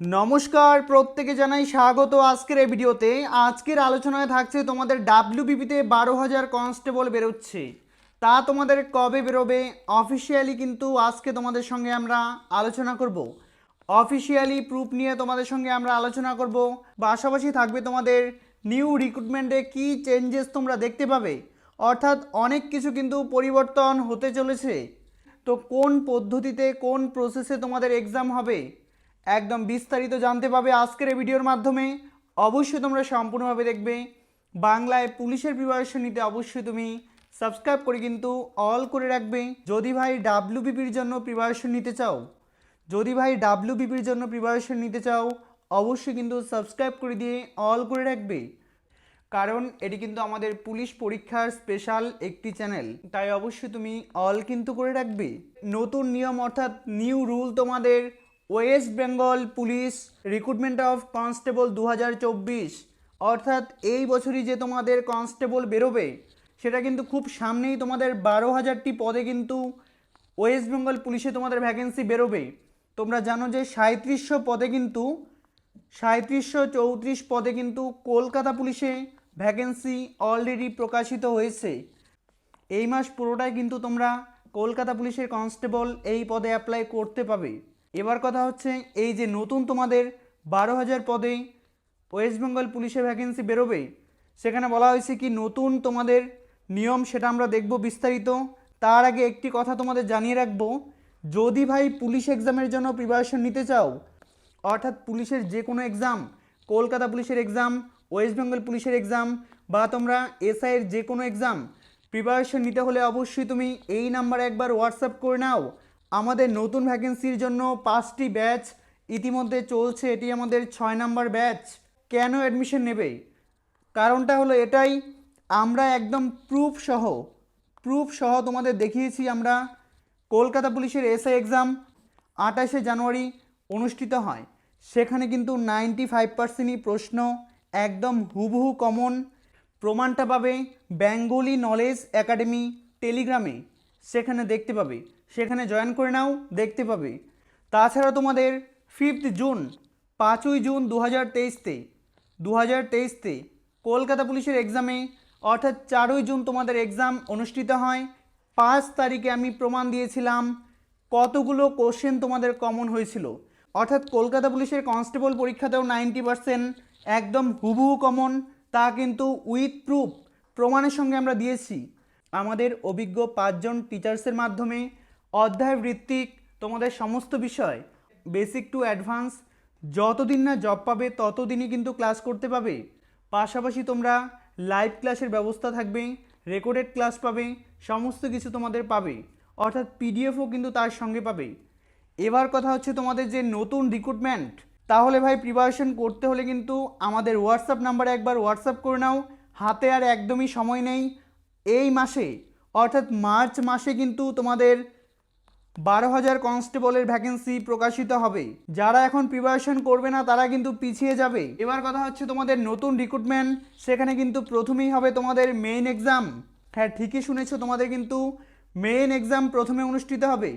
নমস্কার, প্রত্যেকে জানাই স্বাগত আজকের এই ভিডিওতে। আজকের আলোচনায় থাকছে তোমাদের ডাব্লিউবিপিতে বারো হাজার কনস্টেবল বেরোচ্ছে। তা তোমাদের কবে বেরোবে? অফিসিয়ালি কিন্তু আজকে তোমাদের সঙ্গে আমরা আলোচনা করব। অফিসিয়ালি প্রুফ নিয়ে তোমাদের সঙ্গে আমরা আলোচনা করব। পাশাপাশি থাকবে তোমাদের নিউ রিক্রুটমেন্টে কি চেঞ্জেস তোমরা দেখতে পাবে। অর্থাৎ অনেক কিছু কিন্তু পরিবর্তন হতে চলেছে। তো কোন পদ্ধতিতে কোন প্রসেসে তোমাদের এক্সাম হবে? একদম বিস্তারিত জানতে পাবে আজকের এই ভিডিওর মাধ্যমে। অবশ্যই তোমরা সম্পূর্ণভাবে দেখবে। বাংলায় পুলিশের প্রিপারেশন নিতে অবশ্যই তুমি সাবস্ক্রাইব করে কিন্তু অল করে রাখবে। যদি ভাই ডাব্লিউবিপির জন্য প্রিপারেশন নিতে চাও, যদি ভাই ডাব্লিউবিপির জন্য প্রিপারেশন নিতে চাও, অবশ্যই কিন্তু সাবস্ক্রাইব করে দিয়ে অল করে রাখবে। কারণ এটি কিন্তু আমাদের পুলিশ পরীক্ষার স্পেশাল একটি চ্যানেল তাই অবশ্যই তুমি অল কিন্তু করে রাখবে। নতুন নিয়ম অর্থাৎ নিউ রুল তোমাদের West Bengal police recruitment of constable দু হাজার চব্বিশ। অর্থাৎ এই বছরই যে তোমাদের কনস্টেবল বেরোবে, সেটা কিন্তু খুব সামনেই তোমাদের বারো হাজারটি পদে কিন্তু ওয়েস্ট বেঙ্গল পুলিশে তোমাদের ভ্যাকেন্সি বেরোবে। তোমরা জানো যে সাঁত্রিশশো পদে কিন্তু সাঁত্রিশশো চৌত্রিশ পদে কিন্তু কলকাতা পুলিশে ভ্যাকেন্সি অলরেডি প্রকাশিত হয়েছে। এই মাস পুরোটাই কিন্তু তোমরা কলকাতা পুলিশের কনস্টেবল এই পদে অ্যাপ্লাই করতে পাবে। এবার কথা হচ্ছে এই যে নতুন তোমাদের বারো হাজার পদে ওয়েস্ট বেঙ্গল পুলিশের ভ্যাকেন্সি বেরোবে সেখানে বলা হয়েছে কি, নতুন তোমাদের নিয়ম সেটা আমরা দেখব বিস্তারিত। তার আগে একটি কথা তোমাদের জানিয়ে রাখব, যদি ভাই পুলিশ এক্সামের জন্য প্রিপারেশন নিতে চাও, অর্থাৎ পুলিশের যে কোনো এক্সাম কলকাতা পুলিশের এক্সাম ওয়েস্ট বেঙ্গল পুলিশের এক্সাম বা তোমরা এসআইয়ের যে কোনো এক্সাম প্রিপারেশন নিতে হলে অবশ্যই তুমি এই নাম্বারে একবার হোয়াটসঅ্যাপ করে নাও। আমাদের নতুন ভ্যাকেন্সির জন্য পাঁচটি ব্যাচ, ইতিমধ্যে চলছে, এটি আমাদের ছয় নাম্বার ব্যাচ। কেন অ্যাডমিশন নেবে? কারণটা হলো এটাই, আমরা একদম প্রুফ সহ প্রুফ সহ তোমাদের দেখিয়েছি আমরা, কলকাতা পুলিশের এসআই এক্সাম আঠাশে জানুয়ারি অনুষ্ঠিত হয়। সেখানে কিন্তু নাইনটি ফাইভ পার্সেন্টই প্রশ্ন, একদম হুবহু কমন প্রমাণটা পাবে বেঙ্গলি নলেজ একাডেমি টেলিগ্রামে সেখানে দেখতে পাবে। সেখানে জয়েন করে নাও, দেখতে পাবে। তাছাড়া তোমাদের ফিফথ জুন, পাঁচই জুন দু হাজার তেইশতে দু হাজার তেইশতে কলকাতা পুলিশের এক্সামে অর্থাৎ চারই জুন তোমাদের এক্সাম অনুষ্ঠিত হয়। পাঁচ তারিখে আমি প্রমাণ দিয়েছিলাম কতগুলো কোশ্চেন তোমাদের কমন হয়েছিল। অর্থাৎ কলকাতা পুলিশের কনস্টেবল পরীক্ষাতেও নাইনটি পার্সেন্ট একদম হুবহু কমন তা কিন্তু উইথ প্রুফ প্রমাণের সঙ্গে আমরা দিয়েছি। আমাদের অভিজ্ঞ পাঁচজন টিচার্সের মাধ্যমে অধ্যায় ভিত্তিক তোমাদের সমস্ত বিষয় বেসিক টু অ্যাডভান্স যতদিন না জব পাবে ততদিনই কিন্তু ক্লাস করতে পাবে। পাশাপাশি তোমরা লাইভ ক্লাসের ব্যবস্থা থাকবে রেকর্ডেড ক্লাস পাবে, সমস্ত কিছু তোমাদের পাবে, অর্থাৎ পিডিএফও কিন্তু তার সঙ্গে পাবে। এবার কথা হচ্ছে তোমাদের যে নতুন রিক্রুটমেন্ট তাহলে ভাই প্রিপারেশন করতে হলে কিন্তু আমাদের হোয়াটসঅ্যাপ নাম্বারে একবার হোয়াটসঅ্যাপ করে নাও, হাতে আর একদমই সময় নেই, এই মাসে, অর্থাৎ মার্চ মাসে কিন্তু তোমাদের বারো হাজার কনস্টেবলের ভ্যাকেন্সি প্রকাশিত হবে। যারা এখন প্রিপারেশন করবে না, তারা কিন্তু পিছিয়ে যাবে। এবার কথা হচ্ছে তোমাদের নতুন রিক্রুটমেন্ট সেখানে কিন্তু প্রথমেই হবে তোমাদের মেইন এক্সাম হ্যাঁ ঠিকই শুনেছো, তোমাদের কিন্তু মেইন এক্সাম প্রথমে অনুষ্ঠিত হবে।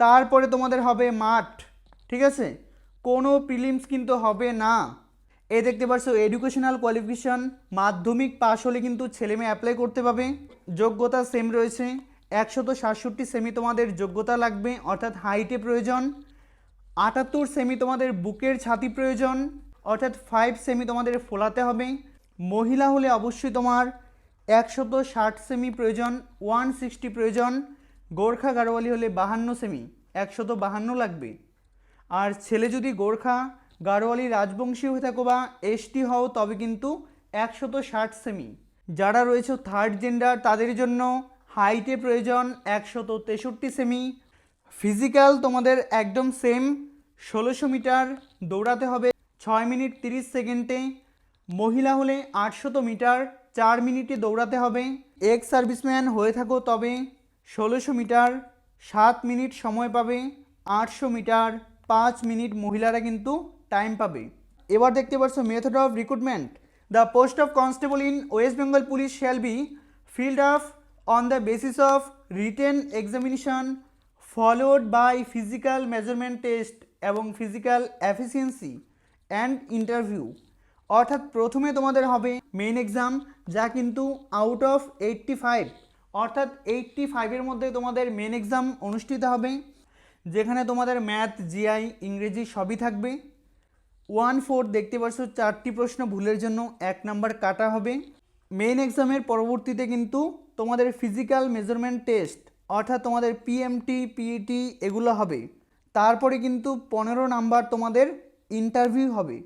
তারপরে তোমাদের হবে মাঠ ঠিক আছে? কোনো প্রিলিমস কিন্তু হবে না। এ দেখতে পাচ্ছ এডুকেশনাল কোয়ালিফিকেশন মাধ্যমিক পাশ হলে কিন্তু ছেলেমেয়ে অ্যাপ্লাই করতে পাবে যোগ্যতা সেম রয়েছে। একশত সাতষট্টি সেমি তোমাদের যোগ্যতা লাগবে, অর্থাৎ হাইটে প্রয়োজন, আটাত্তর সেমি তোমাদের বুকের ছাতি প্রয়োজন, অর্থাৎ ফাইভ সেমি তোমাদের ফোলাতে হবে। মহিলা হলে অবশ্যই তোমার একশত ষাট সেমি প্রয়োজন ওয়ান সিক্সটি প্রয়োজন, গোর্খা গাড়োয়ালি হলে বাহান্ন সেমি একশত বাহান্ন লাগবে। আর ছেলে যদি গোর্খা গাড়োয়ালি রাজবংশী হয়ে থাকো বা এসটি হও, তবে কিন্তু একশত ষাট সেমি যারা রয়েছে থার্ড জেন্ডার তাদের জন্য হাইটে প্রয়োজন একশত তেষট্টি সেমি। ফিজিক্যাল তোমাদের একদম সেম। ষোলোশো মিটার দৌড়াতে হবে ছয় মিনিট তিরিশ সেকেন্ডে। মহিলা হলে আটশত মিটার চার মিনিটে দৌড়াতে হবে। এক্স সার্ভিসম্যান হয়ে থাকো তবে। ষোলোশো মিটার সাত মিনিট সময় পাবে। আটশো মিটার পাঁচ মিনিট মহিলারা কিন্তু টাইম পাবে। এবার দেখতে পাচ্ছ method of recruitment. The post of constable in West Bengal police shall be filled up on the basis of written examination followed by physical measurement test এবং ফিজিক্যাল এফিসিয়েন্সি অ্যান্ড ইন্টারভিউ অর্থাৎ প্রথমে তোমাদের হবে main exam যা কিন্তু out of eighty five অর্থাৎ eighty ফাইভের মধ্যে তোমাদের মেন এক্সাম অনুষ্ঠিত হবে, যেখানে তোমাদের ম্যাথ জিআই ইংরেজি সবই থাকবে। ওয়ান ফোর দেখতে পাচ্ছ চারটি প্রশ্ন ভুলের জন্য এক নাম্বার কাটা হবে। মেইন এক্সামের পরবর্তীতে কিন্তু তোমাদের ফিজিক্যাল মেজারমেন্ট টেস্ট অর্থাৎ তোমাদের পিএমটি পিইটি এগুলো হবে। তারপরে কিন্তু পনেরো নাম্বার তোমাদের ইন্টারভিউ হবে।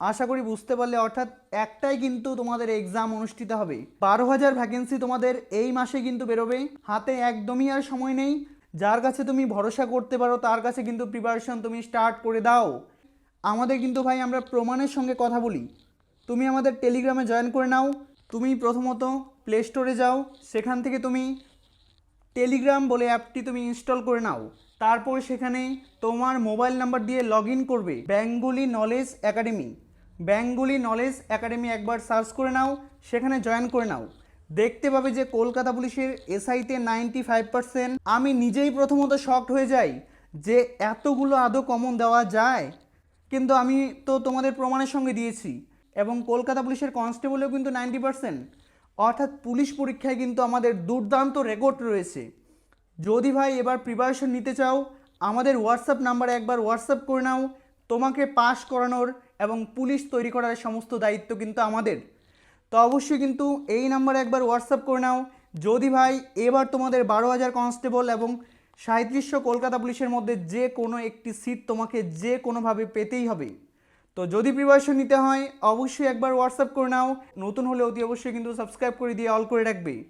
আশা করি বুঝতে পারলে, অর্থাৎ একটাই কিন্তু তোমাদের এক্সাম অনুষ্ঠিত হবে। বারো হাজার ভ্যাকেন্সি তোমাদের এই মাসে কিন্তু বেরোবে। হাতে একদমই আর সময় নেই। যার কাছে তুমি ভরসা করতে পারো, তার কাছে কিন্তু প্রিপারেশন তুমি স্টার্ট করে দাও। আমাদের কিন্তু ভাই, আমরা প্রমাণের সঙ্গে কথা বলি। তুমি আমাদের টেলিগ্রামে জয়েন করে নাও। তুমি প্রথমত প্লে স্টোরে যাও, সেখান থেকে তুমি টেলিগ্রাম বলে অ্যাপটি তুমি ইনস্টল করে নাও। তারপর সেখানে তোমার মোবাইল নাম্বার দিয়ে লগ ইন করবে Bengali Knowledge Academy Bengali Knowledge Academy একবার সার্চ করে নাও, সেখানে জয়েন করে নাও। দেখতে পাবে যে কলকাতা পুলিশের এসআইতে নাইনটি ফাইভ পার্সেন্ট আমি নিজেই প্রথমত শকড হয়ে যাই যে এতগুলো আদৌ কমন দেওয়া যায়। কিন্তু আমি তো তোমাদের প্রমাণের সঙ্গে দিয়েছি। এবং কলকাতা পুলিশের কনস্টেবলেও কিন্তু নাইনটি পার্সেন্ট। অর্থাৎ পুলিশ পরীক্ষায় কিন্তু আমাদের দুর্দান্ত রেকর্ড রয়েছে। যদি ভাই এবার প্রিপারেশন নিতে চাও, আমাদের হোয়াটসঅ্যাপ নাম্বারে একবার হোয়াটসঅ্যাপ করে নাও। তোমাকে পাশ করানোর এবং পুলিশ তৈরি করার সমস্ত দায়িত্ব কিন্তু আমাদের। তো অবশ্যই কিন্তু এই নাম্বারে একবার হোয়াটসঅ্যাপ করে নাও। যদি ভাই এবার তোমাদের বারো হাজার কনস্টেবল এবং সাঁত্রিশশো কলকাতা পুলিশের মধ্যে যে কোনো একটি সিট তোমাকে যে কোনোভাবে পেতেই হবে। তো যদি প্রিপারেশন নিতে হয়, অবশ্যই একবার হোয়াটসঅ্যাপ করে নাও। নতুন হলে অতি অবশ্যই কিন্তু সাবস্ক্রাইব করে দিয়ে অল করে রাখবে।